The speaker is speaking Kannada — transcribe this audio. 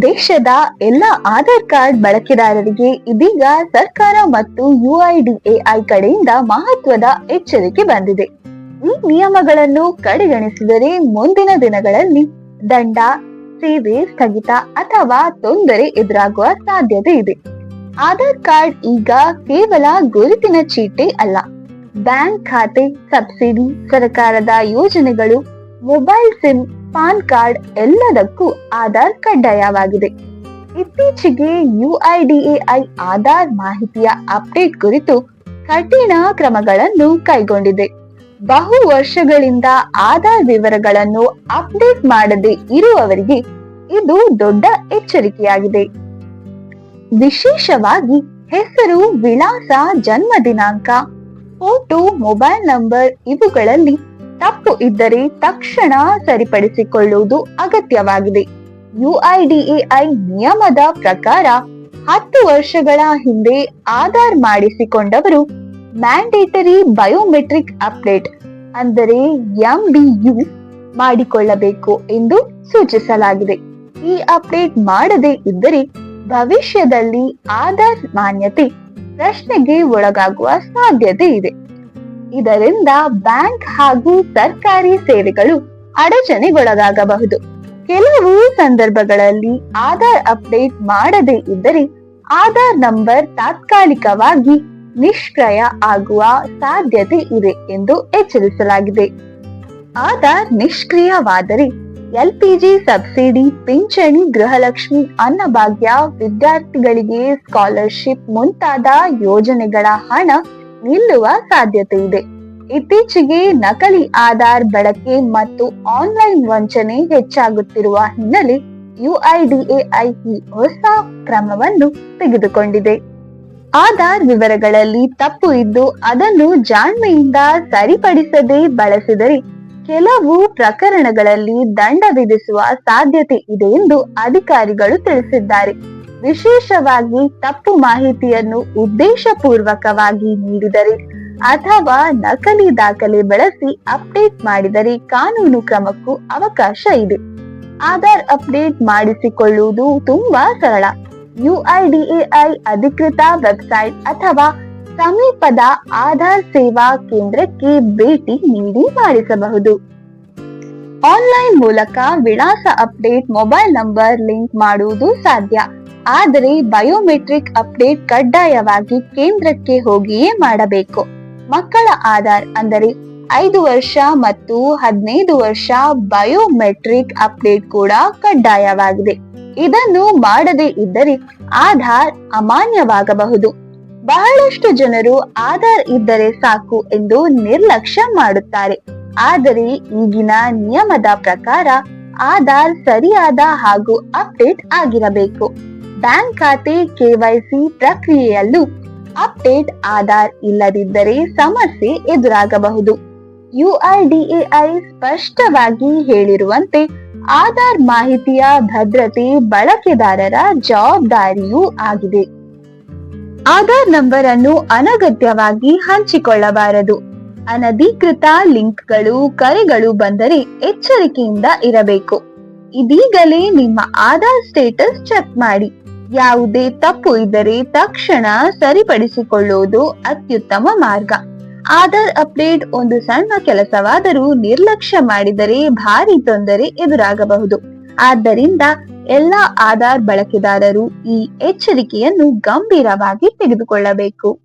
ದೇಶದ ಎಲ್ಲ ಆಧಾರ್ ಕಾರ್ಡ್ ಬಳಕೆದಾರರಿಗೆ ಇದೀಗ ಸರ್ಕಾರ ಮತ್ತು ಯುಐಡಿಎಐ ಕಡೆಯಿಂದ ಮಹತ್ವದ ಎಚ್ಚರಿಕೆ ಬಂದಿದೆ. ಈ ನಿಯಮಗಳನ್ನು ಕಡೆಗಣಿಸಿದರೆ ಮುಂದಿನ ದಿನಗಳಲ್ಲಿ ದಂಡ, ಸೇವೆ ಸ್ಥಗಿತ ಅಥವಾ ತೊಂದರೆ ಎದುರಾಗುವ ಸಾಧ್ಯತೆ ಇದೆ. ಆಧಾರ್ ಕಾರ್ಡ್ ಈಗ ಕೇವಲ ಗುರುತಿನ ಚೀಟಿ ಅಲ್ಲ. ಬ್ಯಾಂಕ್ ಖಾತೆ, ಸಬ್ಸಿಡಿ, ಸರ್ಕಾರದ ಯೋಜನೆಗಳು, ಮೊಬೈಲ್ ಸಿಮ್ ಪಾನ್ ಕಾರ್ಡ್ ಎಲ್ಲದಕ್ಕೂ ಆಧಾರ್ ಕಡ್ಡಾಯವಾಗಿದೆ. ಇತ್ತೀಚೆಗೆ ಯುಐಡಿಎಐ ಆಧಾರ್ ಮಾಹಿತಿಯ ಅಪ್ಡೇಟ್ ಕುರಿತು ಕಠಿಣ ಕ್ರಮಗಳನ್ನು ಕೈಗೊಂಡಿದೆ. ಬಹು ವರ್ಷಗಳಿಂದ ಆಧಾರ್ ವಿವರಗಳನ್ನು ಅಪ್ಡೇಟ್ ಮಾಡದೆ ಇರುವವರಿಗೆ ಇದು ದೊಡ್ಡ ಎಚ್ಚರಿಕೆಯಾಗಿದೆ. ವಿಶೇಷವಾಗಿ ಹೆಸರು, ವಿಳಾಸ, ಜನ್ಮ ದಿನಾಂಕ, ಫೋಟೋ, ಮೊಬೈಲ್ ನಂಬರ್ ಇವುಗಳಲ್ಲಿ ತಪ್ಪು ಇದ್ದರೆ ತಕ್ಷಣ ಸರಿಪಡಿಸಿಕೊಳ್ಳುವುದು ಅಗತ್ಯವಾಗಿದೆ. ಯುಐಡಿಎಐ ನಿಯಮದ ಪ್ರಕಾರ ಹತ್ತು ವರ್ಷಗಳ ಹಿಂದೆ ಆಧಾರ್ ಮಾಡಿಸಿಕೊಂಡವರು ಮ್ಯಾಂಡೇಟರಿ ಬಯೋಮೆಟ್ರಿಕ್ ಅಪ್ಡೇಟ್, ಅಂದರೆ ಎಂಬಿಯು ಮಾಡಿಕೊಳ್ಳಬೇಕು ಎಂದು ಸೂಚಿಸಲಾಗಿದೆ. ಈ ಅಪ್ಡೇಟ್ ಮಾಡದೇ ಇದ್ದರೆ ಭವಿಷ್ಯದಲ್ಲಿ ಆಧಾರ್ ಮಾನ್ಯತೆ ಪ್ರಶ್ನೆಗೆ ಒಳಗಾಗುವ ಸಾಧ್ಯತೆ ಇದೆ. ಇದರಿಂದ ಬ್ಯಾಂಕ್ ಹಾಗೂ ಸರ್ಕಾರಿ ಸೇವೆಗಳು ಅಡಚಣೆಗೊಳಗಾಗಬಹುದು. ಕೆಲವು ಸಂದರ್ಭಗಳಲ್ಲಿ ಆಧಾರ್ ಅಪ್ಡೇಟ್ ಮಾಡದೇ ಇದ್ದರೆ ಆಧಾರ್ ನಂಬರ್ ತಾತ್ಕಾಲಿಕವಾಗಿ ನಿಷ್ಕ್ರಿಯ ಆಗುವ ಸಾಧ್ಯತೆ ಇದೆ ಎಂದು ಎಚ್ಚರಿಸಲಾಗಿದೆ. ಆಧಾರ್ ನಿಷ್ಕ್ರಿಯವಾದರೆ ಎಲ್ಪಿಜಿ ಸಬ್ಸಿಡಿ, ಪಿಂಚಣಿ, ಗೃಹಲಕ್ಷ್ಮಿ, ಅನ್ನಭಾಗ್ಯ, ವಿದ್ಯಾರ್ಥಿಗಳಿಗೆ ಸ್ಕಾಲರ್ಶಿಪ್ ಮುಂತಾದ ಯೋಜನೆಗಳ ಹಣ ನಿಲ್ಲುವ ಸಾಧ್ಯತೆ ಇದೆ ಇತ್ತೀಚೆಗೆ ನಕಲಿ ಆಧಾರ್ ಬಳಕೆ ಮತ್ತು ಆನ್ಲೈನ್ ವಂಚನೆ ಹೆಚ್ಚಾಗುತ್ತಿರುವ ಹಿನ್ನೆಲೆ ಯುಐಡಿಎಐ ಈ ಹೊಸ ಕ್ರಮವನ್ನು ತೆಗೆದುಕೊಂಡಿದೆ. ಆಧಾರ್ ವಿವರಗಳಲ್ಲಿ ತಪ್ಪು ಇದ್ದು ಅದನ್ನು ಜಾಣ್ಮೆಯಿಂದ ಸರಿಪಡಿಸದೆ ಬಳಸಿದರೆ ಕೆಲವು ಪ್ರಕರಣಗಳಲ್ಲಿ ದಂಡ ವಿಧಿಸುವ ಸಾಧ್ಯತೆ ಇದೆ ಎಂದು ಅಧಿಕಾರಿಗಳು ತಿಳಿಸಿದ್ದಾರೆ. ವಿಶೇಷವಾಗಿ ತಪ್ಪು ಮಾಹಿತಿಯನ್ನು ಉದ್ದೇಶಪೂರ್ವಕವಾಗಿ ನೀಡಿದರೆ ಅಥವಾ ನಕಲಿ ದಾಖಲೆ ಬಳಸಿ ಅಪ್ಡೇಟ್ ಮಾಡಿದರೆ ಕಾನೂನು ಕ್ರಮಕ್ಕೂ ಅವಕಾಶ ಇದೆ. ಆಧಾರ್ ಅಪ್ಡೇಟ್ ಮಾಡಿಸಿಕೊಳ್ಳುವುದು ತುಂಬಾ ಸರಳ. ಯುಐಡಿಎಐ ಅಧಿಕೃತ ವೆಬ್ಸೈಟ್ ಅಥವಾ ಸಮೀಪದ ಆಧಾರ್ ಸೇವಾ ಕೇಂದ್ರಕ್ಕೆ ಭೇಟಿ ನೀಡಿ ಮಾಡಿಸಬಹುದು. ಆನ್ಲೈನ್ ಮೂಲಕ ವಿಳಾಸ ಅಪ್ಡೇಟ್ ಮೊಬೈಲ್ ನಂಬರ್ ಲಿಂಕ್ ಮಾಡುವುದು ಸಾಧ್ಯ. ಆದರೆ ಬಯೋಮೆಟ್ರಿಕ್ ಅಪ್ಡೇಟ್ ಕಡ್ಡಾಯವಾಗಿ ಕೇಂದ್ರಕ್ಕೆ ಹೋಗಿಯೇ ಮಾಡಬೇಕು. ಮಕ್ಕಳ ಆಧಾರ್ ಅಂದರೆ ಐದು ವರ್ಷ ಮತ್ತು ಹದಿನೈದು ವರ್ಷ ಬಯೋಮೆಟ್ರಿಕ್ ಅಪ್ಡೇಟ್ ಕೂಡ ಕಡ್ಡಾಯವಾಗಿದೆ. ಇದನ್ನು ಮಾಡದೇ ಇದ್ದರೆ ಆಧಾರ್ ಅಮಾನ್ಯವಾಗಬಹುದು. ಬಹಳಷ್ಟು ಜನರು ಆಧಾರ್ ಇದ್ದರೆ ಸಾಕು ಎಂದು ನಿರ್ಲಕ್ಷ್ಯ ಮಾಡುತ್ತಾರೆ. ಆದರೆ ಈಗಿನ ನಿಯಮದ ಪ್ರಕಾರ ಆಧಾರ್ ಸರಿಯಾದ ಹಾಗೂ ಅಪ್ಡೇಟ್ ಆಗಿರಬೇಕು. ಬ್ಯಾಂಕ್ ಖಾತೆ ಕೆವೈಸಿ ಪ್ರಕ್ರಿಯೆಯಲ್ಲೂ ಅಪ್ಡೇಟ್ ಆಧಾರ್ ಇಲ್ಲದಿದ್ದರೆ ಸಮಸ್ಯೆ ಎದುರಾಗಬಹುದು. ಯುಐಡಿಎಐ ಸ್ಪಷ್ಟವಾಗಿ ಹೇಳಿರುವಂತೆ ಆಧಾರ್ ಮಾಹಿತಿಯ ಭದ್ರತೆ ಬಳಕೆದಾರರ ಜವಾಬ್ದಾರಿಯೂ ಆಗಿದೆ. ಆಧಾರ್ ನಂಬರ್ ಅನ್ನು ಅನಗತ್ಯವಾಗಿ ಹಂಚಿಕೊಳ್ಳಬಾರದು. ಅನಧಿಕೃತ ಲಿಂಕ್ಗಳು, ಕರೆಗಳು ಬಂದರೆ ಎಚ್ಚರಿಕೆಯಿಂದ ಇರಬೇಕು. ಇದೀಗಲೇ ನಿಮ್ಮ ಆಧಾರ್ ಸ್ಟೇಟಸ್ ಚೆಕ್ ಮಾಡಿ. ಯಾವುದೇ ತಪ್ಪು ಇದ್ದರೆ ತಕ್ಷಣ ಸರಿಪಡಿಸಿಕೊಳ್ಳುವುದು ಅತ್ಯುತ್ತಮ ಮಾರ್ಗ. ಆಧಾರ್ ಅಪ್ಡೇಟ್ ಒಂದು ಸಣ್ಣ ಕೆಲಸವಾದರೂ ನಿರ್ಲಕ್ಷ್ಯ ಮಾಡಿದರೆ ಭಾರಿ ತೊಂದರೆ ಎದುರಾಗಬಹುದು. ಆದ್ದರಿಂದ ಎಲ್ಲಾ ಆಧಾರ್ ಬಳಕೆದಾರರು ಈ ಎಚ್ಚರಿಕೆಯನ್ನು ಗಂಭೀರವಾಗಿ ತೆಗೆದುಕೊಳ್ಳಬೇಕು.